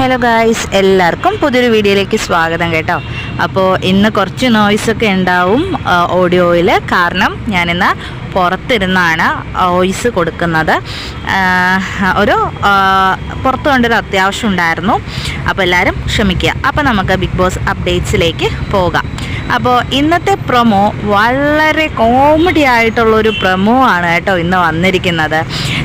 Hello guys എല്ലാവർക്കും പുതിയൊരു വീഡിയോയിലേക്ക് സ്വാഗതം കേട്ടോ. അപ്പോൾ ഇന്ന് കുറച്ച് നോയ്സൊക്കെ ഉണ്ടാവും ഓഡിയോയിൽ കാരണം ഞാനിന്ന് പുറത്തിരുന്നാണ് വോയിസ് കൊടുക്കുന്നത്. ഒരു പുറത്ത് കൊണ്ടൊരു അത്യാവശ്യം ഉണ്ടായിരുന്നു. അപ്പോൾ എല്ലാവരും ക്ഷമിക്കുക. അപ്പോൾ നമുക്ക് ബിഗ് ബോസ് അപ്ഡേറ്റ്സിലേക്ക് പോകാം. അപ്പോൾ ഇന്നത്തെ പ്രൊമോ വളരെ കോമഡി ആയിട്ടുള്ളൊരു പ്രൊമോ ആണ് കേട്ടോ ഇന്ന് വന്നിരിക്കുന്നത്.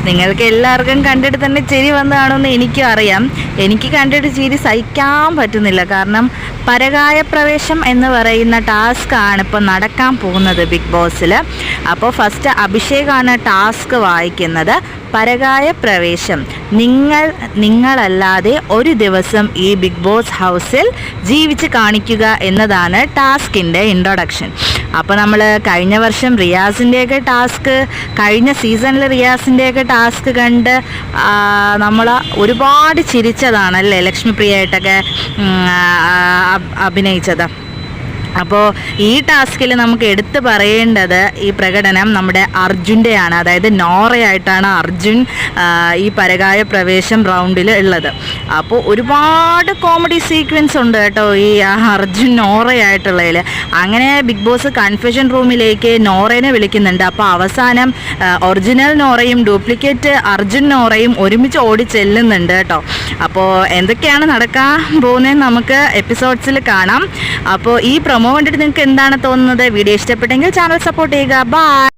നിങ്ങൾക്ക് എല്ലാവർക്കും കണ്ടിട്ട് തന്നെ ചിരി വന്നതാണെന്ന് എനിക്കും അറിയാം. എനിക്ക് കണ്ടിട്ട് ചിരി സഹിക്കാൻ പറ്റുന്നില്ല. കാരണം പരകായ പ്രവേശം എന്ന് പറയുന്ന ടാസ്ക് ആണ് ഇപ്പോൾ നടക്കാൻ പോകുന്നത് ബിഗ് ബോസിൽ അപ്പോൾ ഫസ്റ്റ് അഭിഷേകാണ് ടാസ്ക് വായിക്കുന്നത്. പരകായ പ്രവേശം. നിങ്ങൾ നിങ്ങളല്ലാതെ ഒരു ദിവസം ഈ ബിഗ് ബോസ് ഹൗസിൽ ജീവിച്ച് കാണിക്കുക എന്നതാണ് ടാസ്കിന്റെ ഇൻട്രൊഡക്ഷൻ. അപ്പോൾ നമ്മൾ കഴിഞ്ഞ വർഷം റിയാസിന്റെയൊക്കെ ടാസ്ക് കഴിഞ്ഞ സീസണിൽ റിയാസിന്റെയൊക്കെ ടാസ്ക് കണ്ട് നമ്മൾ ഒരുപാട് ചിരിച്ചതാണല്ലേ ലക്ഷ്മിപ്രിയായിട്ടൊക്കെ അഭിനയിച്ചത്. അപ്പോൾ ഈ ടാസ്കിൽ നമുക്ക് എടുത്തു പറയേണ്ടത് ഈ പ്രകടനം നമ്മുടെ അർജുന്റെയാണ്. അതായത് നോറയായിട്ടാണ് അർജുൻ ഈ പരകായ പ്രവേശം റൗണ്ടിൽ ഉള്ളത്. അപ്പോൾ ഒരുപാട് കോമഡി സീക്വൻസ് ഉണ്ട് കേട്ടോ ഈ അർജുൻ നോറയായിട്ടുള്ളതിൽ അങ്ങനെ ബിഗ് ബോസ് കൺഫ്യൂഷൻ റൂമിലേക്ക് നോറേനെ വിളിക്കുന്നുണ്ട്. അപ്പോൾ അവസാനം ഒറിജിനൽ നോറയും ഡ്യൂപ്ലിക്കേറ്റ് അർജുൻ നോറയും ഒരുമിച്ച് ഓടി ചെല്ലുന്നുണ്ട് കേട്ടോ. അപ്പോൾ എന്തൊക്കെയാണ് നടക്കാൻ പോകുന്നത് നമുക്ക് എപ്പിസോഡ്സിൽ കാണാം. അപ്പോൾ ഈ പ്രൊമോ കണ്ടിട്ട് നിങ്ങൾക്ക് എന്താണ് തോന്നുന്നത്? വീഡിയോ ഇഷ്ടപ്പെട്ടെങ്കിൽ ചാനൽ സപ്പോർട്ട് ചെയ്യുക. ബൈ